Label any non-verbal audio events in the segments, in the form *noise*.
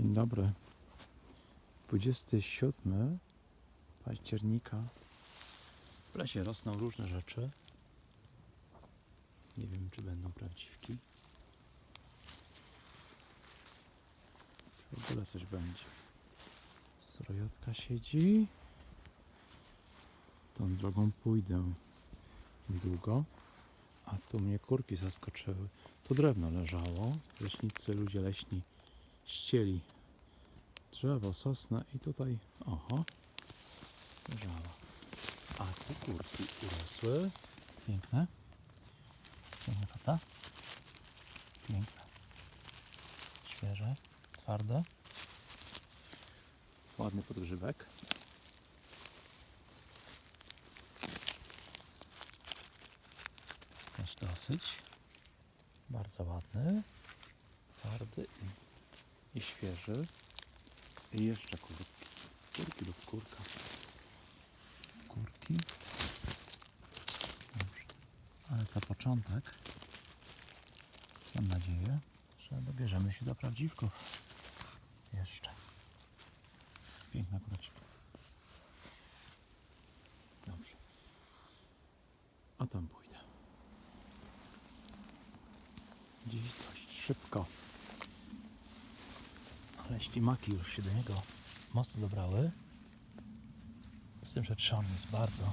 Dzień dobry. 27 października. W lesie rosną różne rzeczy. Nie wiem, czy będą prawdziwki. W ogóle coś będzie. Srojotka siedzi. Tą drogą pójdę długo. A tu mnie kurki zaskoczyły. Tu drewno leżało. Leśnicy, ludzie leśni ścieli drzewo, sosnę i tutaj, oho, leżała. A tu kurki urosły. Piękne. Piękne tata. Piękne. Świeże, twarde. Ładny podgrzybek. Też dosyć. Bardzo ładny. Twardy i, i świeży. I jeszcze kurki. Kurki lub kurka. Kurki. Dobrze. Ale to początek. Mam nadzieję, że dobierzemy się do prawdziwków. Jeszcze. Piękna kureczka. Dobrze. A tam pójdę. Dziś dość szybko. Ale ślimaki już się do niego mocno dobrały. Z tym, że trzon jest bardzo,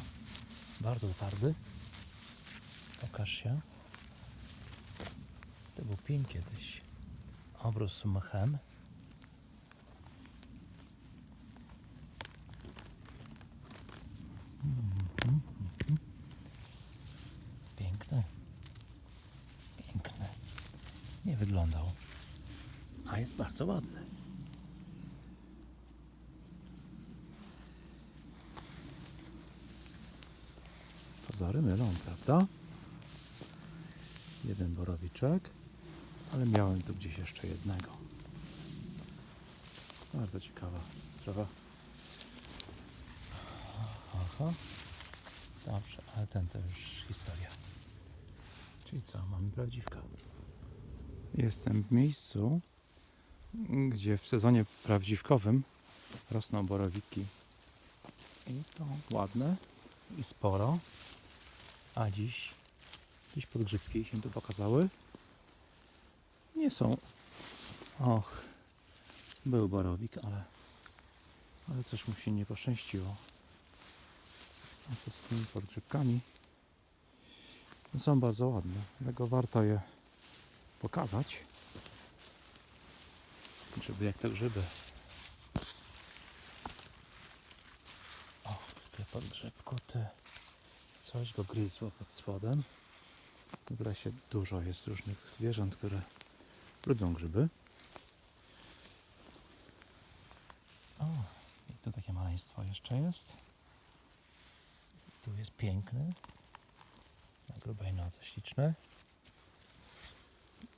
bardzo twardy. Pokaż się. To był pin kiedyś. Obrósł mchem. Piękny. Piękny. Nie wyglądał. A jest bardzo ładny. Pozory mylą, prawda? Jeden borowiczek, ale miałem tu gdzieś jeszcze jednego. Bardzo ciekawa sprawa. Aha. Dobrze, ale ten to już historia. Czyli co, mamy prawdziwka. Jestem w miejscu, gdzie w sezonie prawdziwkowym rosną borowiki. I to ładne i sporo. A dziś, dziś podgrzybki się tu pokazały. Nie są. Och, był borowik, ale, ale coś mu się nie poszczęściło. A co z tymi podgrzybkami? No są bardzo ładne, dlatego warto je pokazać, żeby jak te grzyby. O, ty podgrzebku, ty. Coś go gryzło pod spodem. W lesie dużo jest różnych zwierząt, które lubią grzyby. O, i tu takie maleństwo jeszcze jest. Tu jest piękny. Na grubej nodze śliczny.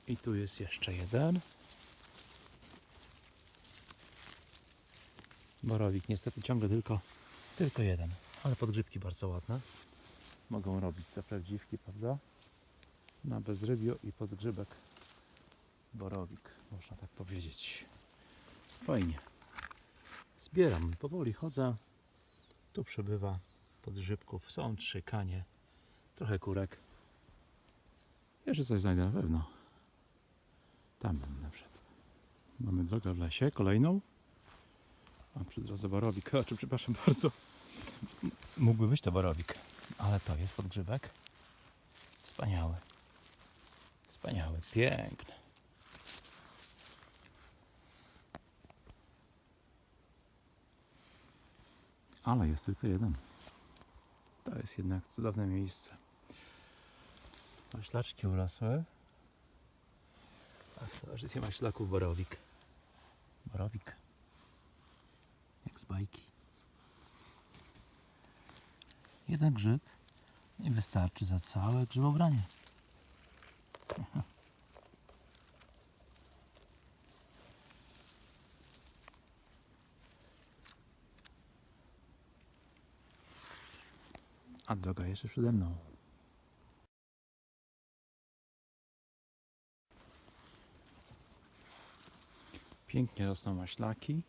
I tu jest jeszcze jeden. Borowik niestety ciągle tylko, tylko jeden. Ale podgrzybki bardzo ładne. Mogą robić za prawdziwki, prawda? Na bezrybio i podgrzybek borowik, można tak powiedzieć. Fajnie. Zbieram, powoli chodzę. Tu przybywa podgrzybków. Są trzy kanie, trochę kurek. Jeszcze coś znajdę na pewno. Tam będę wszedł. Mamy drogę w lesie, kolejną. A przy drodze borowik. A, *laughs* czy przepraszam bardzo. Mógłby być to borowik, ale to jest podgrzybek. Wspaniały. Wspaniały, piękny. Ale jest tylko jeden. To jest jednak cudowne miejsce. Maślaczki urosły. A w towarzystwie maślaków borowik. Borowik. Jak z bajki. Jeden grzyb i wystarczy za całe grzybobranie. A droga jeszcze przede mną. Pięknie rosną maślaki.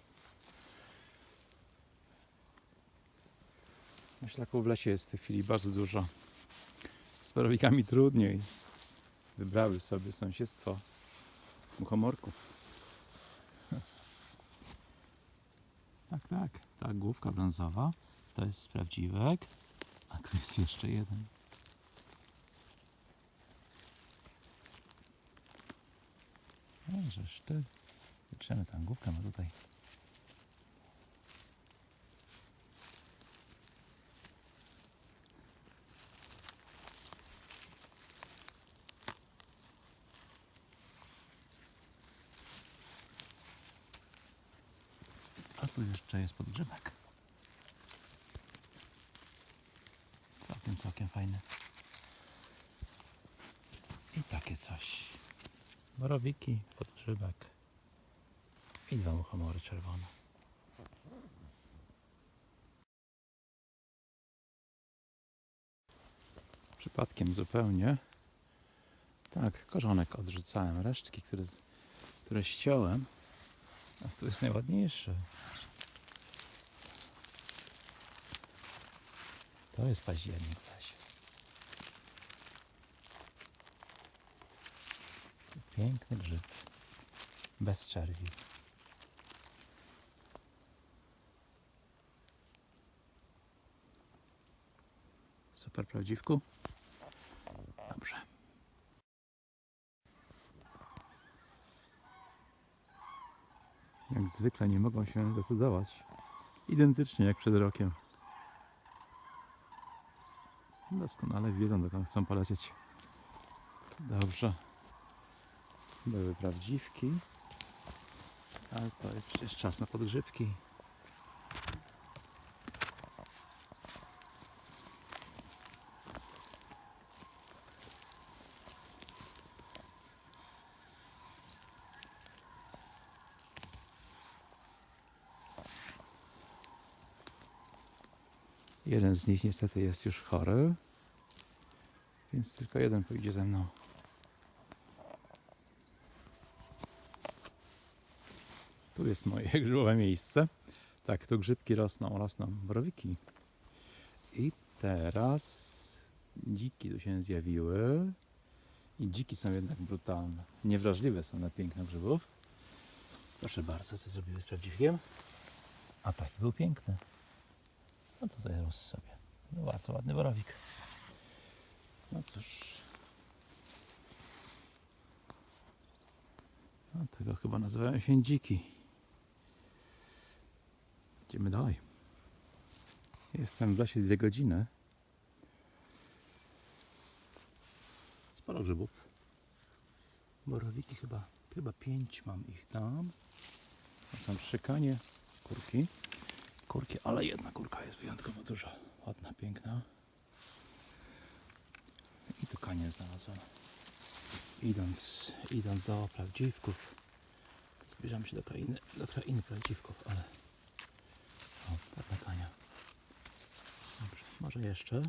Maślaków w lesie jest w tej chwili bardzo dużo. Z borowikami trudniej. Wybrały sobie sąsiedztwo muchomorków. *laughs* Tak, tak. Ta główka brązowa to jest prawdziwek. A tu jest jeszcze jeden. Żeż ty. Wytrzemy tam główkę, ma tutaj. Tu jeszcze jest podgrzebek. Całkiem, całkiem fajny. I takie coś. Borowiki, podgrzybek i dwa muchomory czerwone. Przypadkiem zupełnie. Tak, korzonek odrzucałem, resztki, które, które ściąłem. A tu jest najładniejsze. To jest październik w lesie. Piękny grzyb. Bez czerwi. Super prawdziwku. Dobrze. Jak zwykle nie mogą się decydować. Identycznie jak przed rokiem. Doskonale wiedzą dokąd chcą polecieć. Dobrze. Były prawdziwki. Ale to jest przecież czas na podgrzybki. Jeden z nich niestety jest już chory, więc tylko jeden pójdzie ze mną. Tu jest moje *laughs* grzybowe miejsce. Tak, tu grzybki rosną, rosną borowiki. I teraz dziki tu się zjawiły. I dziki są jednak brutalne. Niewrażliwe są na piękno grzybów. Proszę bardzo, co zrobiły z prawdziwkiem. A taki był piękny. No tutaj rósł sobie. No bardzo ładny borowik. No cóż. No tego chyba nazywają się dziki. Idziemy dalej. Jestem w lesie dwie godziny. Sporo grzybów. Borowiki chyba, chyba pięć mam ich tam. Tam szykanie, kurki. Kurki, ale jedna kurka jest wyjątkowo duża. Ładna, piękna. I tu kanie znalazłem. Idąc, idąc do prawdziwków. Zbliżam się do krainy, do krainy prawdziwków, ale o, ładna kania. Dobrze, może jeszcze,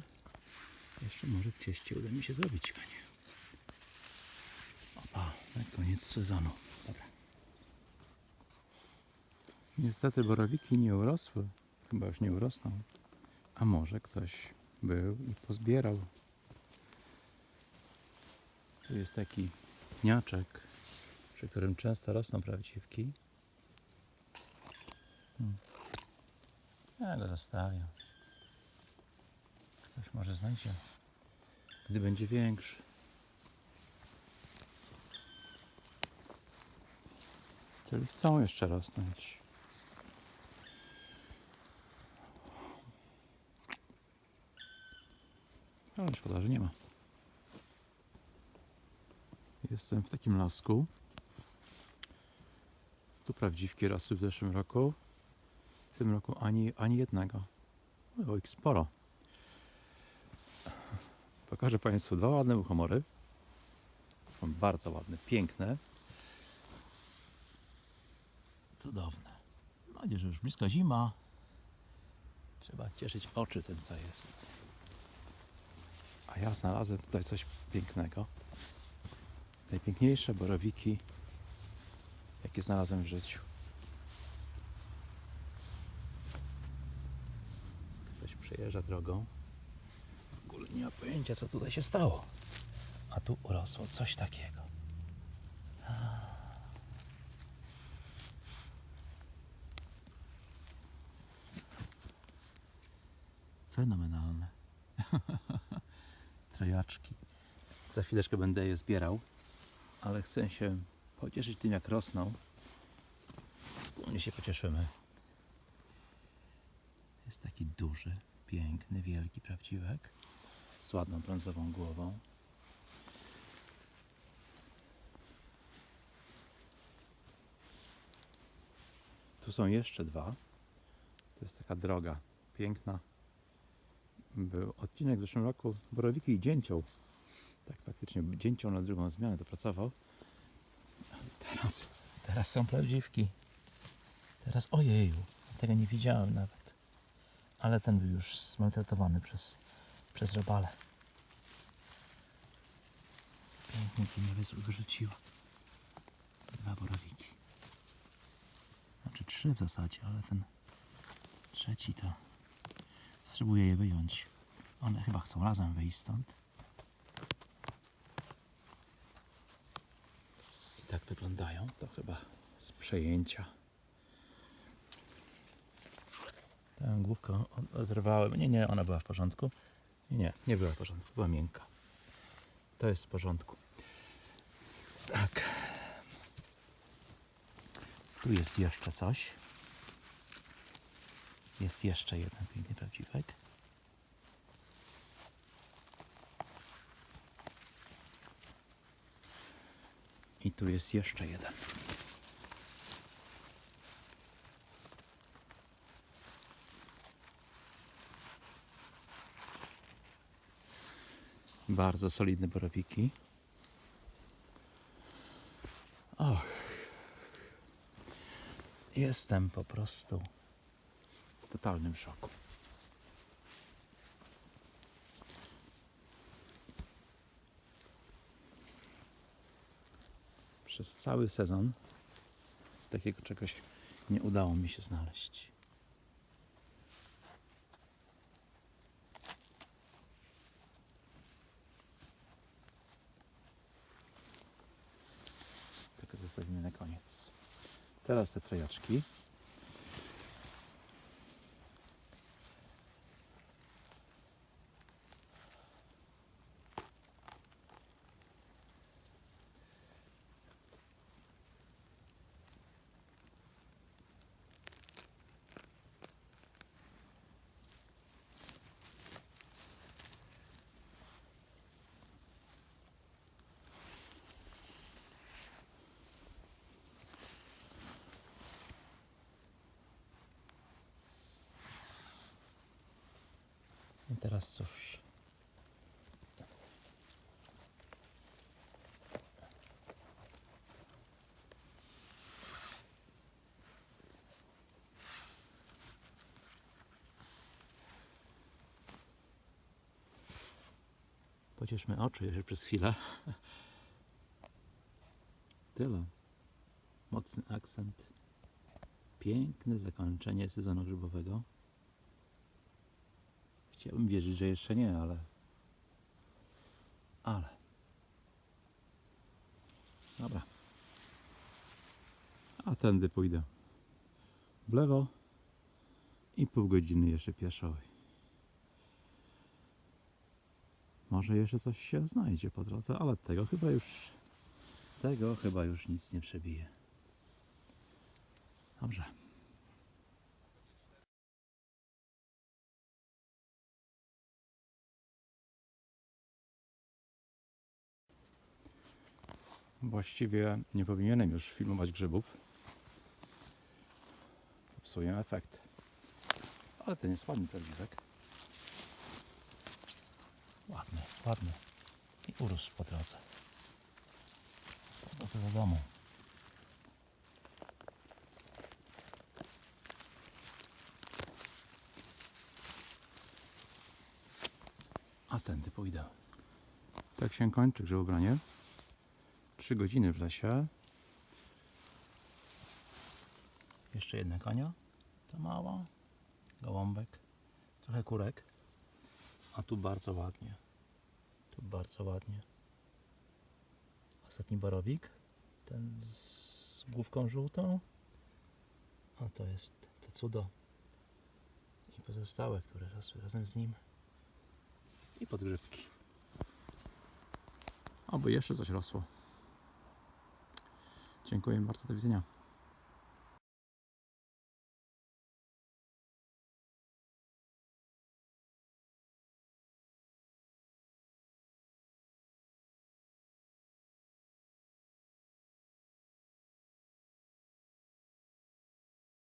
jeszcze może w cieście uda mi się zrobić kanie. Opa, na koniec sezonu. Dobra. Niestety borowiki nie urosły. Chyba już nie urosną. A może ktoś był i pozbierał. Tu jest taki pniaczek, przy którym często rosną prawdziwki. Hmm. Ja go zostawię. Ktoś może znajdzie, gdy będzie większy. Czyli chcą jeszcze rosnąć. Ale szkoda, że nie ma. Jestem w takim lasku. Tu prawdziwki rosły w zeszłym roku. W tym roku ani, ani jednego. O, ich sporo. Pokażę Państwu dwa ładne muchomory. Są bardzo ładne, piękne. Cudowne. Mam nadzieję, że już blisko zima. Trzeba cieszyć oczy tym, co jest. A ja znalazłem tutaj coś pięknego. Najpiękniejsze borowiki, jakie znalazłem w życiu. Ktoś przejeżdża drogą. W ogóle nie ma pojęcia, co tutaj się stało. A tu urosło coś takiego. Fenomenalne. *laughs* Za chwileczkę będę je zbierał, ale chcę się pocieszyć tym, jak rosną. Wspólnie się pocieszymy. Jest taki duży, piękny, wielki prawdziwek z ładną brązową głową. Tu są jeszcze dwa. To jest taka droga piękna. Był odcinek w zeszłym roku Borowiki i Dzięcioł. Tak faktycznie Dzięcioł na drugą zmianę dopracował. Teraz, teraz są prawdziwki. Teraz ojeju, tego nie widziałem nawet. Ale ten był już zmaltretowany przez, przez robale. Pięknie wys- wyrzuciło. Dwa borowiki. Znaczy trzy w zasadzie, ale ten trzeci to spróbuję je wyjąć. One chyba chcą razem wyjść stąd. I tak wyglądają. To chyba z przejęcia. Tę główkę od- oderwałem. Nie, nie, ona była w porządku. Nie, nie, nie była w porządku. Była miękka. To jest w porządku. Tak. Tu jest jeszcze coś. Jest jeszcze jeden piękny prawdziwek. I tu jest jeszcze jeden. Bardzo solidne borowiki. Och. Jestem po prostu totalnym szoku. Przez cały sezon takiego czegoś nie udało mi się znaleźć. Tylko zostawimy na koniec. Teraz te trojaczki. I teraz cóż. Pocieszmy oczy jeszcze przez chwilę. Tyle. Mocny akcent. Piękne zakończenie sezonu grzybowego. Chciałbym wierzyć, że jeszcze nie, ale. Ale. Dobra. A tędy pójdę. W lewo i pół godziny jeszcze pieszo. Może jeszcze coś się znajdzie po drodze, ale tego chyba już. Tego chyba już nic nie przebije. Dobrze. Właściwie nie powinienem już filmować grzybów. Psuję efekt. Ale ten jest ładny prawdziwek. Ładny, ładny. I urósł po drodze. Po drodze do domu. A tędy pójdę. Tak się kończy grzybobranie. 3 godziny w lesie. Jeszcze jedna konia. To mała. Gołąbek. Trochę kurek. A tu bardzo ładnie. Tu bardzo ładnie. Ostatni borowik. Ten z główką żółtą. A to jest to cudo. I pozostałe, które rosły razem z nim. I podgrzybki. Oby jeszcze coś rosło. Dziękuję bardzo. Do widzenia.